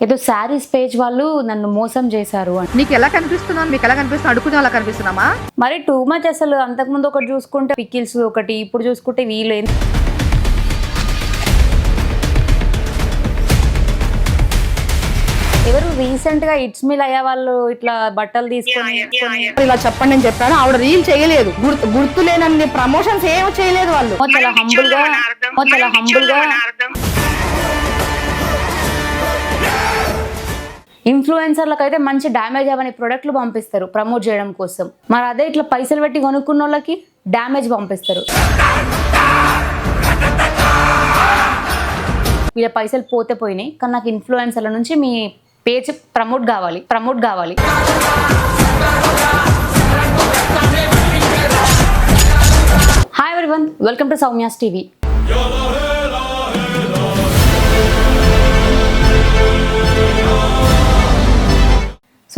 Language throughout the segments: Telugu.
ఏదో శారీస్ పేజ్ వాళ్ళు నన్ను మోసం చేశారు అని. నీకు ఎలా కనిపిస్తున్నాను? మీకు ఎలా కనిపిస్తున్నా అడుగునే అలా కనిపిస్తున్నామా? మరి టూ మచ్ అసలు అంతకుముందు ఒకటి చూసుకుంటే పికిల్స్ ఒకటి ఇప్పుడు చూసుకుంటే వీళ్ళు ఏం- ఎవరు రీసెంట్గా ఇట్స్ మిల్ అయ్యే వాళ్ళు ఇట్లా బట్టలు తీసుకొని కొని- ఇలా చెప్పండి నేను చెప్పాను. ఆవిడ రీల్ చేయలేదు. గుర్తు గుర్తు లేనన్ని ప్రమోషన్స్ ఏమో చేయలేదు వాళ్ళు. చాలా హంబుల్గా చాలా హంబుల్గా. ఇన్ఫ్లుయెన్సర్లకు అయితే మంచి డ్యామేజ్ అవని ప్రొడక్ట్లు పంపిస్తారు ప్రమోట్ చేయడం కోసం. మరి అదే ఇట్లా పైసలు పెట్టి కొనుక్కున్న వాళ్ళకి డ్యామేజ్ పంపిస్తారు. వీళ్ళ పైసలు పోతే పోయినాయి కానీ నాకు ఇన్ఫ్లుయెన్సర్ల నుంచి మీ పేజ్ ప్రమోట్ కావాలి ప్రమోట్ కావాలి. Hi everyone welcome to Soumya's TV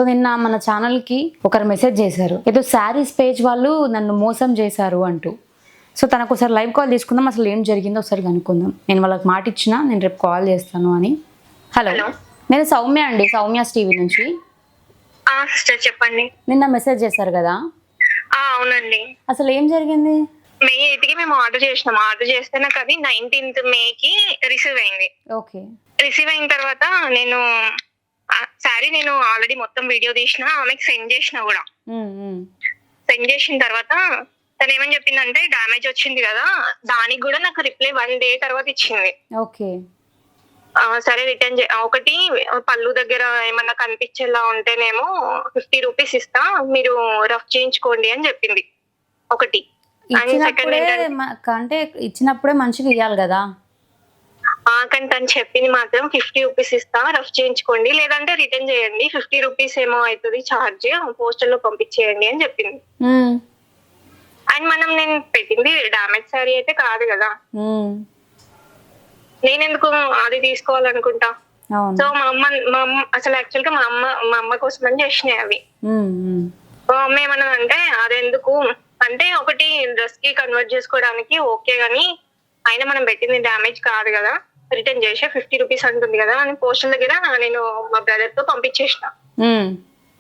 so నిన్న మన ఛానల్కి ఒకరు మెసేజ్ చేశారు. ఏదో శారీస్ పేజ్ వాళ్ళు నన్ను మోసం చేశారు అంటూ. సో తనకు ఒకసారి లైవ్ కాల్ తీసుకుందాం అసలు ఏం జరిగిందో ఒకసారి కనుక్కుందాం. నేను వాళ్ళకి మాట ఇచ్చిన నేను రేపు కాల్ చేస్తాను అని. హలో. నేను సౌమ్య అండి సౌమ్యాస్ టీవీ నుంచి. చెప్పండి. నిన్న మెసేజ్ చేశారు కదా? అవునండి. అసలు ఏం జరిగింది? మే ఎయిత్కి మేము ఆర్డర్ చేసినాం. ఆర్డర్ చేస్తే నాకు అది నైన్టీన్త్ మే కి రిసీవ్ అయింది. ఓకే. రిసీవ్ అయిన తర్వాత నేను సారీ నేను ఆల్రెడీ మొత్తం వీడియో తీసిన ఆమెకి సెండ్ చేసిన కూడా. సెండ్ చేసిన తర్వాత తను ఏమని చెప్పిందంటే డ్యామేజ్ వచ్చింది కదా దానికి కూడా నాకు రిప్లై వన్ డే తర్వాత ఇచ్చింది. ఓకే. సరే రిటర్న్ ఒకటి పళ్ళు దగ్గర ఏమన్నా కనిపించేలా ఉంటేనేమో ఫిఫ్టీ రూపీస్ ఇస్తా మీరు రఫ్ చేయించుకోండి అని చెప్పింది. ఒకటి. అంటే ఇచ్చినప్పుడే మంచిగా ఇవ్వాలి కదా. కానీ తను చెప్పింది మాత్రం ఫిఫ్టీ రూపీస్ ఇస్తా రఫ్ చేయించుకోండి. లేదంటే రిటర్న్ చేయండి. ఫిఫ్టీ రూపీస్ ఏమో అవుతుంది ఛార్జ్ పోస్టర్లో పంపించేయండి అని చెప్పింది. అండ్ మనం నేను పెట్టింది డామేజ్ సారీ అయితే కాదు కదా. నేను ఎందుకు అది తీసుకోవాలనుకుంటా? సో మా అమ్మ మా అమ్మ అసలు యాక్చువల్గా మా అమ్మ మా అమ్మ కోసం అని చేసినాయి అవి. మా అమ్మ ఏమన్నదంటే అదెందుకు? అంటే ఒకటి డ్రెస్కి కన్వర్ట్ చేసుకోవడానికి ఓకే గానీ అయినా మనం పెట్టింది డ్యామేజ్ కాదు కదా. రిటర్న్ చేసే ఫిఫ్టీ రూపీస్ అంటుంది కదా అని పోస్టర్ దగ్గర నేను మా బ్రదర్తో పంపించేసిన.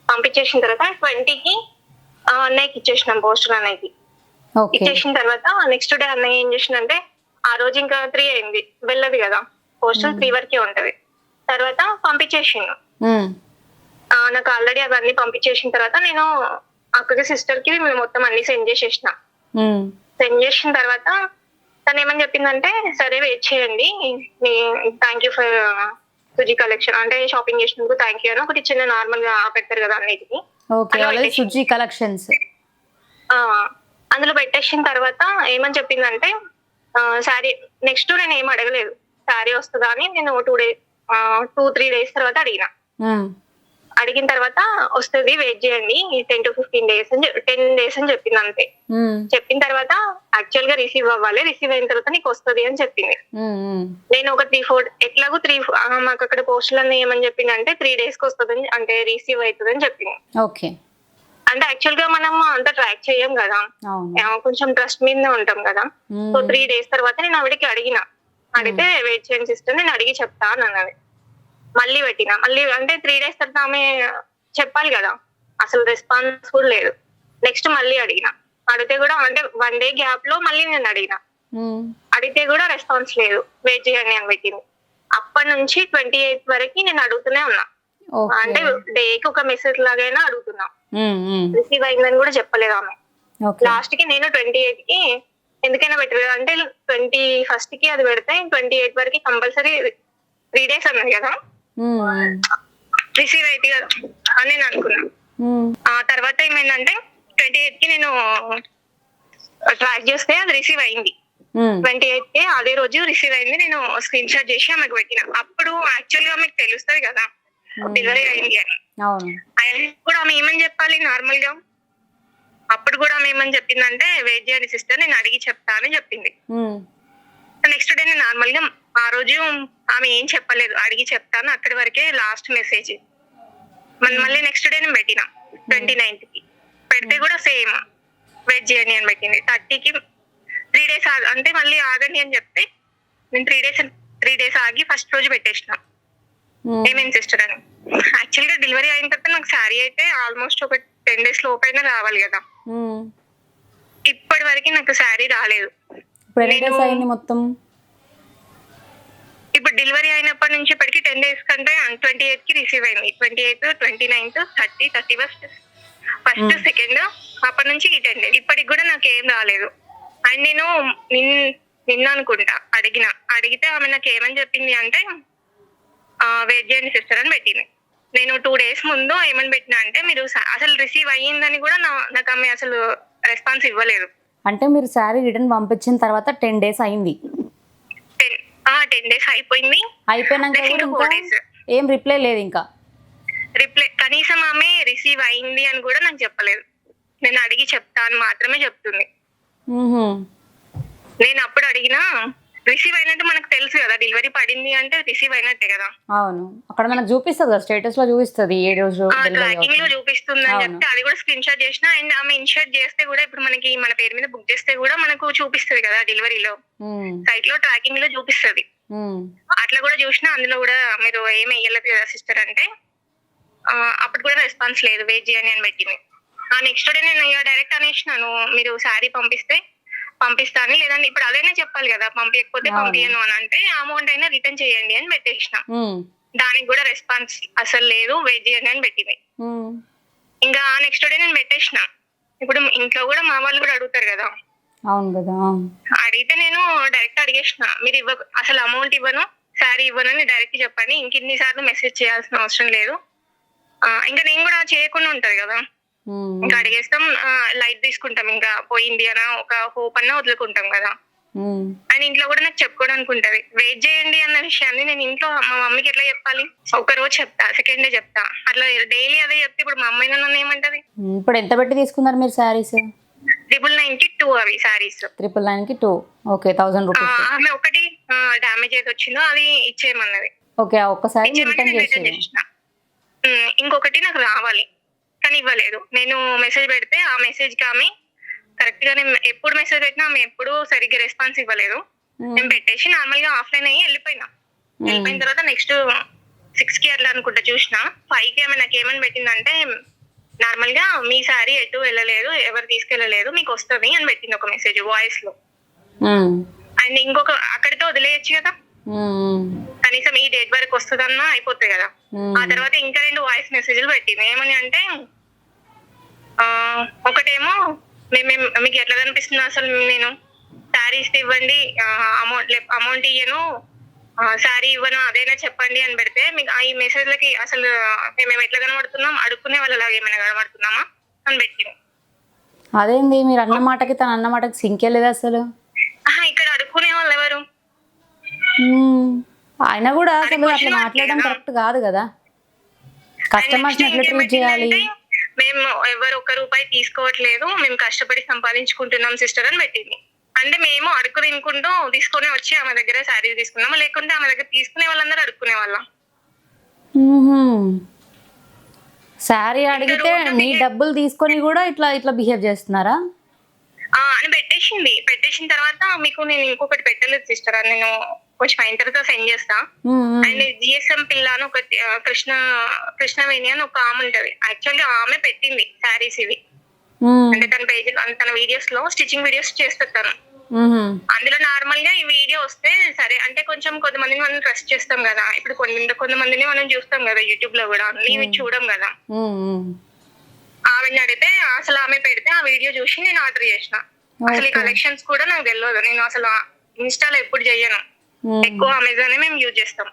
పంపించేసిన తర్వాత ట్వంటీకి అన్నయ్యకి ఇచ్చేసినాం పోస్టర్ అన్నయ్యకి. ఇచ్చేసిన తర్వాత నెక్స్ట్ డే అన్నయ్య ఏం చేసిందంటే ఆ రోజు ఇంకా త్రీ అయింది వెళ్ళదు కదా పోస్టర్ త్రీ వరకే ఉంటది. తర్వాత పంపించేసిండు. నాకు ఆల్రెడీ అవన్నీ పంపించేసిన తర్వాత నేను అక్కకి సిస్టర్కి మొత్తం అన్ని సెండ్ చేసేసిన. సెండ్ చేసిన తర్వాత తను ఏమని చెప్పిందంటే సరే వెయిట్ చేయండి. మీ thank you for Suji collection అంటే షాపింగ్ చేసినందుకు థ్యాంక్ యూ అని ఒకటి చిన్న నార్మల్గా పెడతారు కదా అన్నిటికి ఓకే సుజీ కలెక్షన్స్ ఆ, అందులో పెట్టేసిన తర్వాత ఏమని చెప్పిందంటే సారీ నెక్స్ట్ నేను ఏం అడగలేదు. సారీ వస్తుందా అని నేను two day two three days తర్వాత అడిగిన. అడిగిన తర్వాత వస్తుంది వెయిట్ చేయండి టెన్ టు ఫిఫ్టీన్ డేస్ అని టెన్ డేస్ అని చెప్పింది అంతే. చెప్పిన తర్వాత యాక్చువల్గా రిసీవ్ అవ్వాలి రిసీవ్ అయిన తర్వాత నీకు వస్తుంది అని చెప్పింది. నేను ఒక త్రీ ఫోర్ ఎట్లాగో త్రీ మాకు అక్కడ పోస్టులు అన్ని ఏమని చెప్పింది అంటే త్రీ డేస్కి వస్తుంది అంటే రిసీవ్ అవుతుంది అని చెప్పింది. ఓకే. అంటే యాక్చువల్గా మనం అంత ట్రాక్ చేయం కదా. కొంచెం ట్రస్ట్ మీదనే ఉంటాం కదా. సో త్రీ డేస్ తర్వాత నేను ఆవిడకి అడిగిన. అడిగితే వెయిట్ చేయండి సిస్టర్ నేను అడిగి చెప్తా అని అన్నది. మళ్ళీ పెట్టిన. మళ్ళీ అంటే త్రీ డేస్ తర్వాత ఆమె చెప్పాలి కదా. అసలు రెస్పాన్స్ కూడా లేదు. నెక్స్ట్ మళ్ళీ అడిగిన. అడిగితే కూడా అంటే వన్ డే గ్యాప్లో మళ్ళీ నేను అడిగిన. అడిగితే కూడా రెస్పాన్స్ లేదు. వెయిట్ చేయండి అని పెట్టింది. అప్పటి నుంచి ట్వంటీ ఎయిత్ వరకు నేను అడుగుతూనే ఉన్నా. అంటే డేకి ఒక మెసేజ్ లాగైనా అడుగుతున్నా. రిసీవ్ అయిందని కూడా చెప్పలేదు ఆమె. లాస్ట్కి నేను ట్వంటీ ఎయిట్కి ఎందుకైనా బెటర్ అంటే ట్వంటీ ఫస్ట్కి అది పెడితే ట్వంటీ ఎయిట్ వరకు కంపల్సరీ త్రీ డేస్ అన్నది కదా. రిసీవ్ అయితే కదా అని నేను అనుకున్నా. ఆ తర్వాత ఏమైందంటే ట్వంటీ ఎయిట్కి నేను ట్రాక్ చేస్తే అది రిసీవ్ అయింది. ట్వంటీ ఎయిట్కి అదే రోజు రిసీవ్ అయింది. నేను స్క్రీన్ షాట్ చేసి ఆమెకు పెట్టిన. అప్పుడు యాక్చువల్గా మీకు తెలుస్తుంది కదా డెలివరీ అయింది అని. ఆయన కూడా ఆమె ఏమని చెప్పాలి నార్మల్గా అప్పుడు కూడా ఆమె ఏమని చెప్పిందంటే వెయిట్ చేయండి సిస్టర్ నేను అడిగి చెప్తా అని చెప్పింది. నెక్స్ట్ డే నేను నార్మల్గా ఆ రోజు ఆమె ఏం చెప్పలేదు. అడిగి చెప్తాను. అక్కడి వరకే లాస్ట్ మెసేజ్ మళ్ళీ నెక్స్ట్ డే నేను పెట్టిన. ట్వంటీ నైన్త్కి. పెడితే కూడా సేమ్ వెయిట్ చేయండి అని పెట్టింది. థర్టీకి త్రీ డేస్ అంటే మళ్ళీ ఆగండి అని చెప్తే నేను త్రీ డేస్ త్రీ డేస్ ఆగి ఫస్ట్ రోజు పెట్టేసిన. Hmm. ఏమేమి సిస్టర్ అని. యాక్చువల్గా డెలివరీ అయిన తర్వాత నాకు శారీ అయితే ఆల్మోస్ట్ ఒక టెన్ డేస్ లోపైనా రావాలి కదా. ఇప్పటి వరకు నాకు శారీ రాలేదు. మొత్తం? ఇప్పుడు డెలివరీ అయినప్పటి నుంచి ఇప్పటికి టెన్ డేస్ కంటే ట్వంటీ ఎయిత్కి రిసీవ్ అయింది. Twenty eighth twenty ninth thirty thirty first first second అప్పటి నుంచి ఈ టెన్ డేస్ ఇప్పటికి కూడా నాకు ఏం రాలేదు. అండ్ నేను నిన్ నిన్న అనుకుంటా అడిగిన. అడిగితే ఆమె నాకు ఏమని చెప్పింది అంటే వెయిట్ చేయండి సిస్టర్ అని పెట్టింది. నేను టూ డేస్ ముందు ఏమని పెట్టినా అంటే మీరు అసలు రిసీవ్ అయ్యిందని కూడా నా- నాకు ఆమె అసలు రెస్పాన్స్ ఇవ్వలేదు. అంటే మీరు శారీ రిటర్న్ పంపించిన తర్వాత టెన్ డేస్ అయింది. టెన్ డేస్ అయిపోయింది అయిపోయినాక ఇంకా. ఏం రిప్లై లేదు ఇంకా రిప్లై కనీసం ఆమె రిసీవ్ అయింది అని కూడా నాకు చెప్పలేదు నేను అడిగి చెప్తా అని మాత్రమే చెప్తుంది. నేను అప్పుడు అడిగినా రిసీవ్ అయినట్టు మనకు తెలుసు కదా డెలివరీ పడింది అంటే రిసీవ్ అయినట్టే కదా. అవును. అక్కడ మనకు చూపిస్తుంది కదా స్టేటస్లో చూపిస్తుంది ఏ రోజు ట్రాకింగ్లో చూపిస్తుంది అని. చెప్తే అది కూడా స్క్రీన్ షాట్ చేసిన. అండ్ ఆమె ఇన్షర్ట్ చేస్తే కూడా ఇప్పుడు మనకి మన పేరు మీద బుక్ చేస్తే కూడా మనకు చూపిస్తుంది కదా డెలివరీలో. సైట్లో ట్రాకింగ్లో చూపిస్తుంది. అట్లా కూడా చూసినా అందులో కూడా మీరు ఏమి వేయలేదు కదా సిస్టర్ అంటే అప్పుడు కూడా రెస్పాన్స్ లేదు వెయిట్ చేయని అని పెట్టింది. ఆ నెక్స్ట్ డే నేను డైరెక్ట్ అనేసినాను. మీరు శారీ పంపిస్తే పంపిస్తాను. లేదంటే ఇప్పుడు అదైనా చెప్పాలి కదా పంపించకపోతే. పంపించను అని అంటే అమౌంట్ అయినా రిటర్న్ చేయండి అని పెట్టేసిన. దానికి కూడా రెస్పాన్స్ అసలు లేదు వెయిట్ చేయండి అని పెట్టింది. ఇంకా నెక్స్ట్ డే నేను పెట్టేసిన. ఇప్పుడు ఇంట్లో కూడా మా వాళ్ళు కూడా అడుగుతారు కదా. అవును కదా అడిగితే నేను డైరెక్ట్ అడిగేసిన. మీరు ఇవ్వ అసలు అమౌంట్ ఇవ్వను శారీ ఇవ్వను అని డైరెక్ట్ చెప్పండి. ఇంకిన్ని సార్లు మెసేజ్ చేయాల్సిన అవసరం లేదు. ఇంకా నేను కూడా చేయకుండా ఉంటది కదా. ఇంకా అడిగేస్తాం లైట్ తీసుకుంటాం. ఇంకా పోయింది అన్న ఒక హోప్ అన్న వదులుకుంటాం కదా. అని ఇంట్లో కూడా నాకు చెప్పుకోవడానికి ఉంటది వెయిట్ చేయండి అన్న విషయాన్ని నేను ఇంట్లో మా మమ్మీకి ఎట్లా చెప్పాలి? ఒక రోజు చెప్తా సెకండ్ డే చెప్తా. అట్లా డైలీ అదే చెప్తే ఇప్పుడు మా అమ్మాయి నన్ను ఏమంటది. ఇప్పుడు ఎంత పెట్టి తీసుకున్నారు మీరు శారీస్ ట్రిపుల్ నైన్కి టూ అవి సారీస్ ట్రిపుల్ నైన్కి టూ ఓకే థౌసండ్ రూపీస్ ఆమె ఒకటి డామేజ్ ఏది వచ్చిందో అది ఇచ్చేయమన్నది. ఓకే ఒక్కసారి ఇంకొకటి నాకు రావాలి. కానీ ఇవ్వలేదు. నేను మెసేజ్ పెడితే ఆ మెసేజ్కి ఆమె కరెక్ట్గా నేను ఎప్పుడు మెసేజ్ పెట్టినా ఆమె ఎప్పుడు సరిగ్గా రెస్పాన్స్ ఇవ్వలేదు. నేను పెట్టేసి నార్మల్గా ఆఫ్లైన్ అయ్యి వెళ్ళిపోయినా. వెళ్ళిపోయిన తర్వాత నెక్స్ట్ సిక్స్కి అట్లా అనుకుంటా చూసిన. ఫైవ్కి ఆమె నాకు ఏమని పెట్టిందంటే నార్మల్గా మీ సారీ ఎటు వెళ్ళలేదు ఎవరు తీసుకెళ్ళలేదు మీకు వస్తుంది అని పెట్టింది ఒక మెసేజ్ వాయిస్లో. అండ్ ఇంకొక అక్కడితో వదిలేయచ్చు కదా. కనీసం ఈ డేట్ వరకు వస్తుందన్నా అయిపోతుంది కదా. ఆ తర్వాత ఇంకా రెండు వాయిస్ మెసేజ్లు పెట్టింది. ఏమని అంటే ఒకటేమో మేము మీకు ఎట్లా కనిపిస్తుంది అసలు నేను. శారీ ఇస్తే ఇవ్వండి అమౌంట్ అమౌంట్ ఇయ్యను. శారీ ఇవ్వను అదైనా చెప్పండి అని పెడితే మీకు ఈ మెసేజ్లకి అసలు మేము ఎట్లా కనబడుతున్నాం? అడుక్కునే వాళ్ళలాగా ఏమైనా కనబడుతున్నామా? అని పెట్టింది. అదేంది? మీరు అన్న మాటకి తన అన్న మాటకి సింకే లేదు అసలు? ఇక్కడ అడుక్కునే వాళ్ళు ఎవరు. ఆయన కూడా అసలు అట్లా మాట్లాడడం? కరెక్ట్ కాదు కదా. కస్టమర్స్ ఎట్లా ట్రీట్ చేయాలి? మేము ఎవరు ఒక్క రూపాయి తీసుకోవట్లేదు మేము కష్టపడి సంపాదించుకుంటున్నాం సిస్టర్ అని పెట్టింది. అంటే మేము అడుగు తినుకుంటూ తీసుకొని వచ్చి ఆమె దగ్గర శారీ తీసుకున్నాం లేకుంటే ఆమె దగ్గర తీసుకునే వాళ్ళందరూ అడుక్కునే వాళ్ళం. శారీ అడిగితే మీ డబ్బులు తీసుకొని కూడా ఇట్లా ఇట్లా బిహేవ్ చేస్తున్నారా? అని పెట్టేసింది. పెట్టేసిన తర్వాత మీకు నేను ఇంకొకటి పెట్టలేదు సిస్టర్ అని నేను కొంచెం అయిన తర్వాత సెండ్ చేస్తా. అండ్ జిఎస్ఎం పిల్ల అని ఒక కృష్ణ కృష్ణవేణి అని ఒక ఆమె ఉంటది. యాక్చువల్లీ ఆమె పెట్టింది శారీస్ ఇవి. అంటే తన పేజ్ తన వీడియోస్లో స్టిచ్చింగ్ వీడియోస్ చేస్తాను. అందులో నార్మల్గా ఈ వీడియో వస్తే సరే అంటే కొంచెం కొంతమందిని మనం ట్రస్ట్ చేస్తాం కదా. ఇప్పుడు కొన్ని కొంతమందిని మనం చూస్తాం కదా యూట్యూబ్లో కూడా. నీవి చూడం కదా. ఆమెని అడిగితే అసలు ఆమె పెడితే ఆ వీడియో చూసి నేను ఆర్డర్ చేసిన. అసలు ఈ. కలెక్షన్స్ కూడా నాకు తెలియదు నేను అసలు ఇన్స్టాలో ఎప్పుడు చెయ్యను. ఎక్కువ అమెజాన్ మేము యూజ్ చేస్తాం.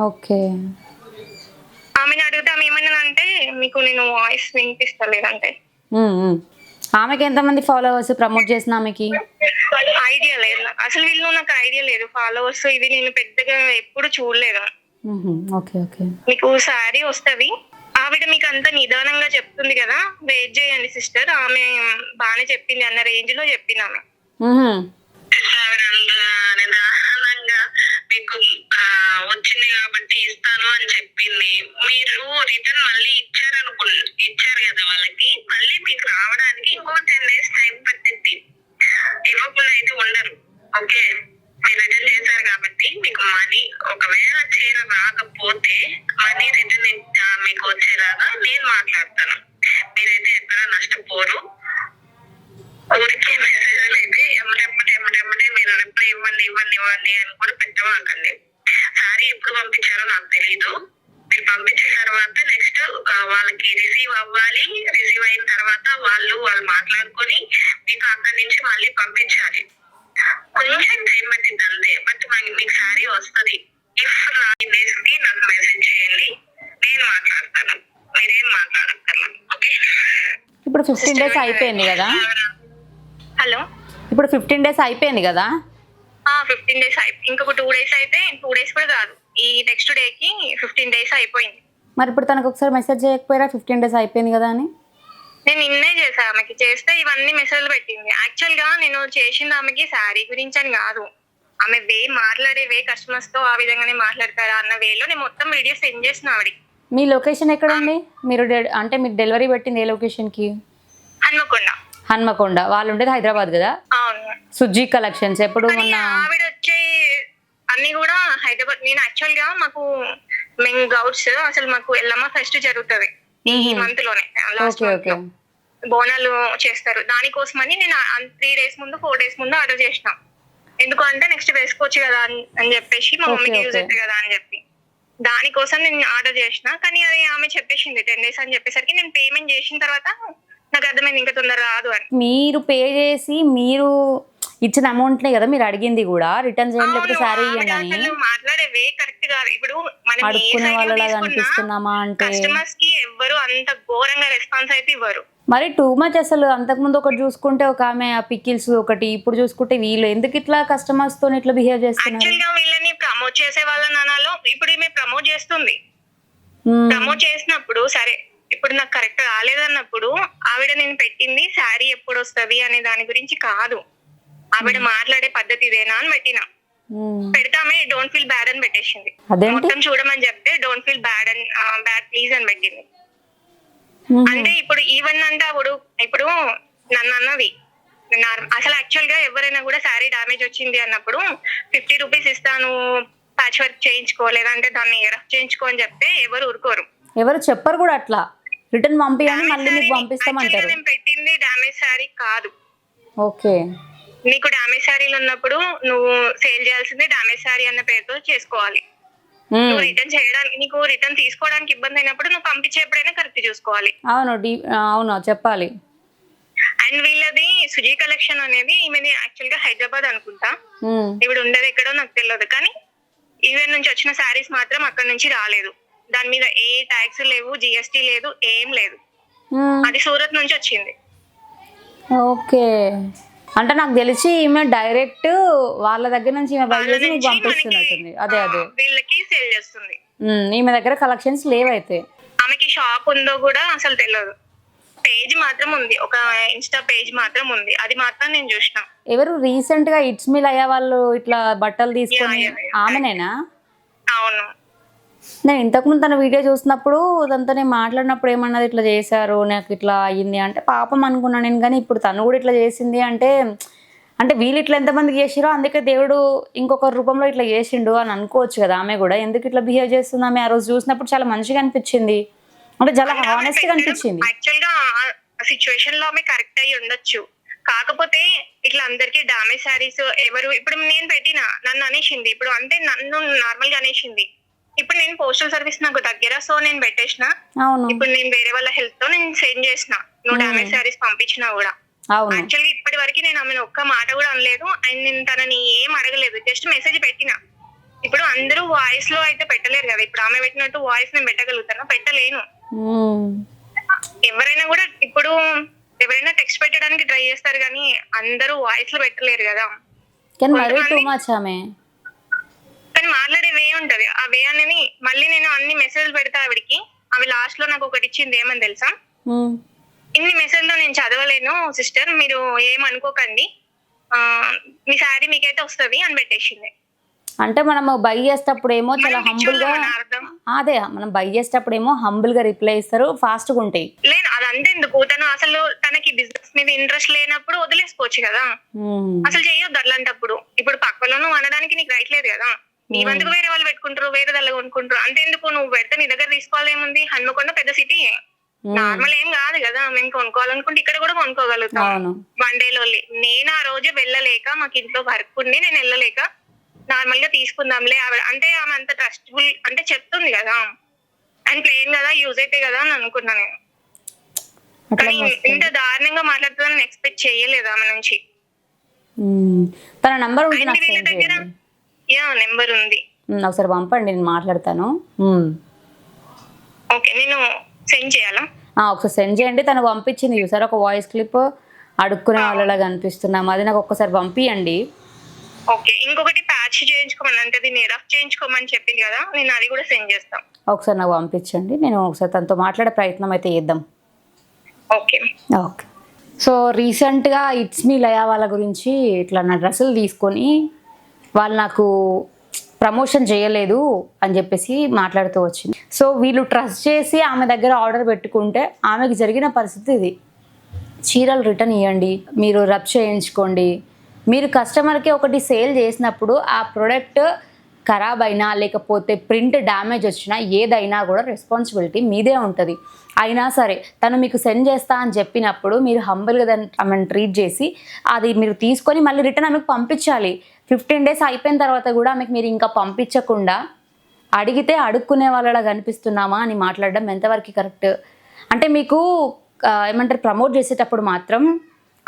ఓకే. ఆమెను అడిగితే ఆమె ఏమన్నదంటే మీకు నేను వాయిస్ వినిపిస్తలేదంటే. ఆమెకి ఎంతమంది ఫాలోవర్స్ ప్రమోట్ చేసిన ఆమెకి? ఐడియా లేదు. అసలు వీళ్ళు నాకు ఐడియా లేదు. ఫాలోవర్స్ ఇది నేను పెద్దగా ఎప్పుడు చూడలేదు. Okay okay. మీకు శారీ వస్తది. ఆవిడ మీకు అంత నిదానంగా చెప్తుంది కదా? వెయిట్ చేయండి సిస్టర్ ఆమె బాగానే చెప్పింది అన్న రేంజ్లో చెప్పింది ఆమె. మీకు వచ్చింది కాబట్టి ఇస్తాను అని చెప్పింది. మీరు రిటర్న్ మళ్ళీ ఇచ్చారు అనుకు ఇచ్చారు కదా వాళ్ళకి? మళ్ళీ మీకు రావడానికి ఇంకో టెన్ డేస్ టైం పట్టింది ఇవ్వకుండా అయితే ఉండరు. ఓకే? మీరు రిటర్న్ చేశారు కాబట్టి మీకు మనీ ఒకవేళ చీర రాకపోతే వచ్చేలాగా నేను మాట్లాడతాను మీరైతే ఎక్కడ నష్టపోరు ఊరికే మెసేజ్లు అయితే ఎమ్మటెమ్మటే ఎమ్మటెమ్మటే మీరు రిప్లై ఇవ్వండి అని కూడా పెట్టవాకండి సారీ ఎప్పుడు పంపించారో నాకు తెలీదు. మీరు పంపించిన తర్వాత నెక్స్ట్ వాళ్ళకి రిసీవ్ అవ్వాలి. రిసీవ్ అయిన తర్వాత వాళ్ళు వాళ్ళు మాట్లాడుకొని మీకు అక్కడి నుంచి మళ్ళీ పంపించాలి. కొంచెం టైం పట్టింది అంతే. బట్ మీకు సారీ వస్తుంది. ఇఫ్ నైన్ డేస్కి నాకు మెసేజ్ చేయండి. నేను మాట్లాడతాను. మీరేం మాట్లాడక్కర్లా. ఓకే ఇప్పుడు ఫిఫ్టీన్ డేస్ అయిపోయింది కదా? హలో ఇప్పుడు ఫిఫ్టీన్ డేస్ అయిపోయింది కదా? ఫిఫ్టీన్ డేస్ అయిపోయి ఇంకొక టూ డేస్ అయితే టూ డేస్ కూడా కాదు. ఈ నెక్స్ట్ డే కి ఫిఫ్టీన్ డేస్ అయిపోయింది. మరి ఇప్పుడు తనకు ఒకసారి మెసేజ్ చేయకపోయారా? ఫిఫ్టీన్ డేస్ అయిపోయింది కదా అని? నేను నిన్నే చేసా ఆమెకి. చేస్తే ఇవన్నీ మెసేజ్లు పెట్టింది. యాక్చువల్గా నేను చేసింది ఆమెకి శారీ గురించి అని కాదు. ఆమె వే మాట్లాడే వే కస్టమర్స్తో ఆ విధంగానే మాట్లాడతారా అన్న వేలో నేను మొత్తం వీడియో సెండ్ చేసిన ఆవిడకి. మీ లొకేషన్ ఎక్కడండి మీరు అంటే మీరు డెలివరీ పెట్టింది ఏ లొకేషన్కి హన్మకొండ. హన్మకొండ. వాళ్ళు ఉండేది హైదరాబాద్ కదా? సుజ్జీ కలెక్షన్స్ ఎప్పుడు మొన్న? ఆవిడ వచ్చే అన్ని కూడా హైదరాబాద్ నేను యాక్చువల్గా మాకు మేము గౌడ్స్ అసలు మాకు ఎల్లమ్మ ఫెస్ట్ జరుగుతుంది ఈ మంత్లోనే లాస్ట్ మంత్ బోనాలు చేస్తారు. దానికోసమని నేను త్రీ డేస్ ముందు ఫోర్ డేస్ ముందు ఆర్డర్ చేసిన. ఎందుకు అంటే నెక్స్ట్ వేసుకోవచ్చు కదా అని- చెప్పేసి మా మమ్మీకి యూజ్. అవుతుంది కదా అని చెప్పి. దానికోసం నేను ఆర్డర్ చేసిన కానీ అది ఆమె చెప్పేసింది టెన్ డేస్ అని చెప్పేసరికి నేను పేమెంట్ చేసిన తర్వాత నాకు అర్థమైంది ఇంకా తొందర రాదు అని. మీరు పే చేసి మీరు ఇచ్చిన అమౌంట్నే కదా మీరు అడిగింది కూడా రిటర్న్ చేయండి లేకపోతే ఆవిడ ఇవ్వండి అని అసలు మాట్లాడే వే కరెక్ట్ కాదు. ఇప్పుడు మనం అడుక్కునే వాళ్ళలాగా అనిపిస్తున్నామా అంటే. కస్టమర్స్కి ఎవ్వరు అంత ఘోరంగా రెస్పాన్స్ అయితే ఇవ్వరు. మరి టూ మచ్ అసలు అంతకుముందు ఒకటి చూసుకుంటే ఒక ఆమె ఆ పికిల్స్ ఒకటి ఇప్పుడు చూసుకుంటే వీళ్ళు ఎందుకు ఇట్లా కస్టమర్స్తో ఇట్లా బిహేవ్ చేస్తున్నారు? గా వీళ్ళని ప్రమోట్ చేసే వాళ్ళని అనాలో ఇప్పుడు ఈమె ప్రమోట్ చేస్తుంది. ప్రమోట్ చేసినప్పుడు సరే ఇప్పుడు నాకు కరెక్ట్ రాలేదన్నప్పుడు ఆవిడ నేను పెట్టింది శారీ ఎప్పుడు వస్తది అనే దాని గురించి కాదు. ఆవిడ మాట్లాడే పద్ధతి ఇదేనా అని పెట్టిన. పెడతామే డోంట్ ఫీల్ బ్యాడ్ అని పెట్టేసింది. మొత్తం చూడమని చెప్తే డోంట్ ఫీల్ బ్యాడ్ అని బ్యాడ్ ప్లీజ్ అని పెట్టింది. అంటే ఇప్పుడు ఈవెన్ అంటే అప్పుడు ఇప్పుడు నన్ను అన్నది. అసలు యాక్చువల్గా ఎవరైనా కూడా శారీ డామేజ్ వచ్చింది అన్నప్పుడు ఫిఫ్టీ రూపీస్ ఇస్తాను ప్యాచ్ వర్క్ చేయించుకో లేదంటే దాన్ని రఫ్ చేయించుకో అని చెప్తే ఎవరు ఊరుకోరు. ఎవరు చెప్పరు కూడా అట్లా. రిటర్న్ పంపించండి మళ్ళీ మీకు పంపిస్తామంటారు. నేను పెట్టింది డామేజ్ శారీ కాదు. ఓకే. నీకు డామేజ్ శారీలు ఉన్నప్పుడు నువ్వు సేల్ చేయాల్సింది డామేజ్ శారీ అన్న పేరుతో చేసుకోవాలి. నువ్వు రిటర్న్ చేయడానికి నీకు రిటర్న్ తీసుకోవడానికి ఇబ్బంది అయినప్పుడు నువ్వు పంపించేప్పుడైనా కరెక్ట్ చూసుకోవాలి. అవును డీ అవును చెప్పాలి. అండ్ వీళ్ళది సుజీ కలెక్షన్ అనేది ఈమెది యాక్చువల్గా హైదరాబాద్ అనుకుంటా. మ్మ్. ఇప్పుడు ఉండేది ఎక్కడో నాకు తెలియదు. కానీ ఈవెన్ నుంచి వచ్చిన శారీస్ మాత్రం అక్కడ నుంచి రాలేదు. దాని మీద ఏ ట్యాక్స్ లేవు జిఎస్టీ లేదు ఏం లేదు. అది సూరత్ నుంచి వచ్చింది. ఓకే. అంటే నాకు తెలిసి ఈమె డైరెక్ట్ వాళ్ళ దగ్గర నుంచి ఈమె పంపిస్తున్నట్టుంది మనకి, అదే అదే. వీళ్ళకి సేల్ చేస్తుంది. ఈమె దగ్గర కలెక్షన్స్ లేవైతే. ఆమెకి షాప్ ఉందో కూడా అసలు తెలియదు పేజ్ మాత్రం ఉంది. ఒక ఇన్స్టా పేజ్ మాత్రం ఉంది. అది మాత్రం నేను చూసిన. ఎవరు రీసెంట్గా ఇట్స్ మిల్ అయ్యే వాళ్ళు ఇట్లా బట్టలు తీసుకొని. ఆమెనేనా? అవును. నేను ఇంతకుముందు తన వీడియో చూసినప్పుడు దాంతో నేను మాట్లాడినప్పుడు ఏమన్నది ఇట్లా చేశారు నాకు ఇట్లా అయ్యింది అంటే పాపం అనుకున్నాను నేను కానీ ఇప్పుడు తను కూడా ఇట్లా చేసింది అంటే అంటే వీళ్ళు ఇట్లా ఎంతమందికి చేసిరో అందుకే దేవుడు ఇంకొక రూపంలో ఇట్లా చేసిండు అని అనుకోవచ్చు కదా ఆమె కూడా. ఎందుకు ఇట్లా బిహేవ్ చేస్తుంది ఆమె? ఆ రోజు చూసినప్పుడు చాలా మంచిగా అనిపించింది. అంటే చాలా హానెస్ట్గా అనిపించింది. యాక్చువల్గా ఆ సిచ్యువేషన్లో ఆమె కరెక్ట్ అయ్యి ఉండొచ్చు. కాకపోతే ఇట్లా అందరికి డామేజ్ శారీస్ ఎవరు ఇప్పుడు నేను పెట్టిన నన్ను అనేసింది. ఇప్పుడు అంటే నన్ను నార్మల్గా అనేసింది. ఇప్పుడు నేను పోస్టల్ సర్వీస్ నాకు దగ్గర సో నేను పెట్టేసిన. అవును. ఇప్పుడు నేను వేరే వాళ్ళ హెల్ప్తో నేను సెండ్ చేసిన. నువ్వు డామేజ్ శారీస్ పంపించినా కూడా. అవును. యాక్చువల్లీ ఇప్పటి వరకు నేను ఆమెను ఒక్క మాట కూడా అనలేదు. అండ్ నేను తనని ఏం అడగలేదు. జస్ట్ మెసేజ్ పెట్టిన. ఇప్పుడు అందరూ వాయిస్లో అయితే పెట్టలేరు కదా. ఇప్పుడు ఆమె పెట్టినట్టు వాయిస్ నేను పెట్టగలుగుతాను? పెట్టలేను. ఎవరైనా కూడా ఇప్పుడు ఎవరైనా టెక్స్ట్ పెట్టడానికి ట్రై చేస్తారు కానీ అందరూ వాయిస్లో పెట్టలేరు కదా. కానీ మరీ టూ మచ్ ఆమె. కానీ మాట్లాడే వే ఉంటది. ఆ వే అనేది మళ్ళీ నేను అన్ని మెసేజ్ పెడతా ఆవిడికి. అవి లాస్ట్లో నాకు ఒకటి ఇచ్చింది ఏమని తెలుసా. ఇన్ని మెసేజ్లో నేను చదవలేను సిస్టర్ మీరు ఏమనుకోకండి మీ శారీ మీకైతే వస్తది అని పెట్టేసింది. అంటే మనము బై చేసేటప్పుడు ఏమో చాలా మనం హంబుల్గా అదే మనం బై చేసేటప్పుడు ఏమో హంబుల్గా రిప్లై ఇస్తారు ఫాస్ట్గా ఉంటాయి. లేదు అదంతా ఎందుకు తను అసలు తనకి బిజినెస్ మీద ఇంట్రెస్ట్ లేనప్పుడు వదిలేసుకోవచ్చు కదా. అసలు చెయ్యొద్దు అట్లాంటప్పుడు. ఇప్పుడు పక్కలోనూ అనడానికి నీకు రైట్ లేదు కదా. ఇవందుకు వేరే వాళ్ళు పెట్టుకుంటారు వేరే దాళ్ళు కొనుక్కుంటారు. అంటే ఎందుకు నువ్వు పెడితే నీ దగ్గర తీసుకోవాలేముంది? హన్మకొండ పెద్ద సిటీ. నార్మల్ ఏం కాదు కదా మేము కొనుక్కోవాలనుకుంటే ఇక్కడ కూడా కొనుక్కోగలుగుతాం. వన్ డేలో నేను ఆ రోజు వెళ్ళలేక మాకు ఇంట్లో వర్క్ ఉండి నేను వెళ్ళలేక నార్మల్గా తీసుకుందాంలే ఆవిడ అంటే ఆమె అంత ట్రస్టబుల్ అంటే చెప్తుంది కదా. అండ్ ప్లేన్ కదా యూజ్ అయితే కదా అని అనుకున్నా నేను. కానీ ఇంత దారుణంగా మాట్లాడుతుందని ఎక్స్పెక్ట్ చేయలేదు ఆమె నుంచి. మ్మ్. తన నంబర్ యా నెంబర్ ఉంది. ఒకసారి పంపండి నేను మాట్లాడతాను. ఓకే నేను సెండ్ చేయాలా? ఒకసారి సెండ్ చేయండి. తను పంపించింది చూసారు ఒక వాయిస్ క్లిప్ అడుక్కునే వాళ్ళలా కనిపిస్తున్నాం అది నాకు ఒక్కసారి పంపియండి. ఓకే ఇంకొకటి ప్యాచ్ చేయించుకోమని అంటే దీన్ని రఫ్ చేయించుకోమని చెప్పింది కదా నేను అది కూడా సెండ్ చేస్తాను ఒకసారి నాకు పంపించండి. నేను ఒకసారి తనతో మాట్లాడే ప్రయత్నం అయితే చేద్దాం. ఓకే. ఓకే. సో రీసెంట్గా ఇట్స్ మీ లయా వాళ్ళ గురించి ఇట్లా నా డ్రెస్సులు తీసుకొని వాళ్ళు నాకు ప్రమోషన్ చేయలేదు అని చెప్పేసి మాట్లాడుతూ వచ్చింది. సో వీళ్ళు ట్రస్ట్ చేసి ఆమె దగ్గర ఆర్డర్ పెట్టుకుంటే ఆమెకి జరిగిన పరిస్థితి ఇది. చీరలు రిటర్న్ ఇవ్వండి మీరు రబ్ చేయించుకోండి. మీరు కస్టమర్కి ఒకటి సేల్ చేసినప్పుడు ఆ ప్రోడక్ట్ ఖరాబ్ అయినా లేకపోతే ప్రింట్ డ్యామేజ్ వచ్చినా ఏదైనా కూడా రెస్పాన్సిబిలిటీ మీదే ఉంటుంది. అయినా సరే తను మీకు సెండ్ చేస్తా అని చెప్పినప్పుడు మీరు హంబల్గా దాన్ని ఆమెను ట్రీట్ చేసి అది మీరు తీసుకొని మళ్ళీ రిటర్న్ ఆమెకు పంపించాలి. ఫిఫ్టీన్ డేస్ అయిపోయిన తర్వాత కూడా ఆమెకు మీరు ఇంకా పంపించకుండా అడిగితే అడుక్కునే వాళ్ళలా కనిపిస్తున్నామా అని మాట్లాడడం ఎంతవరకు కరెక్ట్? అంటే మీకు ఏమంటారు ప్రమోట్ చేసేటప్పుడు మాత్రం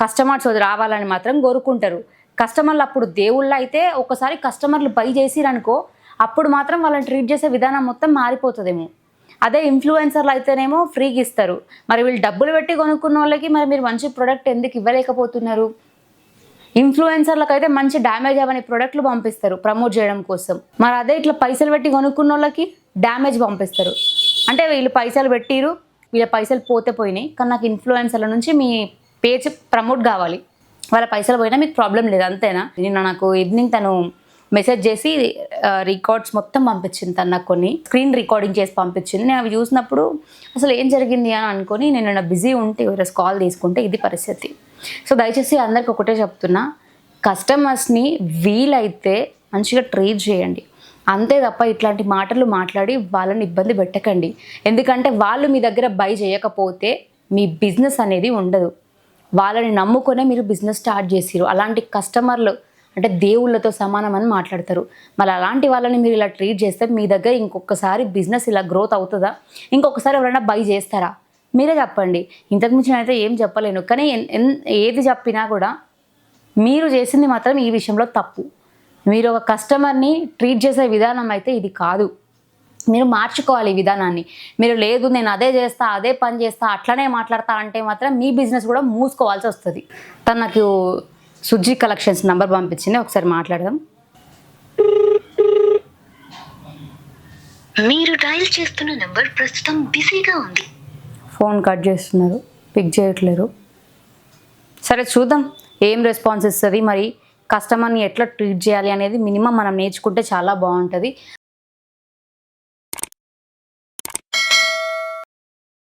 కస్టమర్స్ రావాలని మాత్రం కోరుకుంటారు. కస్టమర్లు అప్పుడు దేవుళ్ళు అయితే ఒకసారి కస్టమర్లు బై చేసిరనుకో అప్పుడు మాత్రం వాళ్ళని ట్రీట్ చేసే విధానం మొత్తం మారిపోతుందేమో. అదే ఇన్ఫ్లుయెన్సర్లు అయితేనేమో ఫ్రీగా ఇస్తారు. మరి వీళ్ళు డబ్బులు పెట్టి కొనుక్కున్న వాళ్ళకి మరి మీరు మంచి ప్రోడక్ట్ ఎందుకు ఇవ్వలేకపోతున్నారు? ఇన్ఫ్లుయెన్సర్లకు అయితే మంచి డ్యామేజ్ అవని ప్రోడక్ట్లు పంపిస్తారు ప్రమోట్ చేయడం కోసం. మరి అదే ఇట్లా పైసలు పెట్టి కొనుక్కున్న వాళ్ళకి డ్యామేజ్ పంపిస్తారు. అంటే వీళ్ళు పైసలు పెట్టిరు వీళ్ళ పైసలు పోతే పోయినాయి కానీ నాకు ఇన్ఫ్లుయెన్సర్ల నుంచి మీ పేజ్ ప్రమోట్ కావాలి. వాళ్ళ పైసలు పోయినా మీకు ప్రాబ్లం లేదు అంతేనా? నిన్న నాకు ఈవినింగ్ తను మెసేజ్ చేసి రికార్డ్స్ మొత్తం పంపించింది తను నాకు కొన్ని. స్క్రీన్ రికార్డింగ్ చేసి పంపించింది. నేను అవి చూసినప్పుడు అసలు ఏం జరిగింది అని అనుకొని నేను బిజీ ఉంటే ఎవరైనా కాల్ తీసుకుంటే ఇది పరిస్థితి. సో దయచేసి అందరికి ఒకటే చెప్తున్నా కస్టమర్స్ని వీలైతే మంచిగా ట్రీట్ చేయండి. అంతే తప్ప ఇట్లాంటి మాటలు మాట్లాడి వాళ్ళని ఇబ్బంది పెట్టకండి. ఎందుకంటే వాళ్ళు మీ దగ్గర బై చేయకపోతే మీ బిజినెస్ అనేది ఉండదు. వాళ్ళని నమ్ముకొనే మీరు బిజినెస్ స్టార్ట్ చేసిరు అలాంటి కస్టమర్లు అంటే దేవుళ్ళతో సమానం అని మాట్లాడతారు. మరి అలాంటి వాళ్ళని మీరు ఇలా ట్రీట్ చేస్తే మీ దగ్గర ఇంకొకసారి బిజినెస్ ఇలా గ్రోత్ అవుతుందా? ఇంకొకసారి ఎవరైనా బై చేస్తారా? మీరే చెప్పండి. ఇంతకు మించి అయితే ఏం చెప్పలేను. కానీ ఎన్- ఏది చెప్పినా కూడా మీరు చేసింది మాత్రం ఈ విషయంలో తప్పు. మీరు ఒక కస్టమర్ని ట్రీట్ చేసే విధానం అయితే ఇది కాదు. మీరు మార్చుకోవాలి ఈ విధానాన్ని. మీరు లేదు నేను అదే చేస్తా అదే పని చేస్తా అట్లనే మాట్లాడతా అంటే మాత్రం మీ బిజినెస్ కూడా మూసుకోవాల్సి వస్తుంది. తను నాకు సుజీ కలెక్షన్స్ నంబర్ పంపించింది. ఒకసారి మాట్లాడదాం. మీరు డయల్ చేస్తున్న నెంబర్ ప్రస్తుతం బిజీగా ఉంది. ఫోన్ కట్ చేస్తున్నారు పిక్ చేయట్లేరు. సరే చూద్దాం ఏం రెస్పాన్స్ ఇస్తుంది. మరి కస్టమర్ని ఎట్లా ట్రీట్ చేయాలి అనేది మినిమం మనం నేర్చుకుంటే చాలా బాగుంటుంది.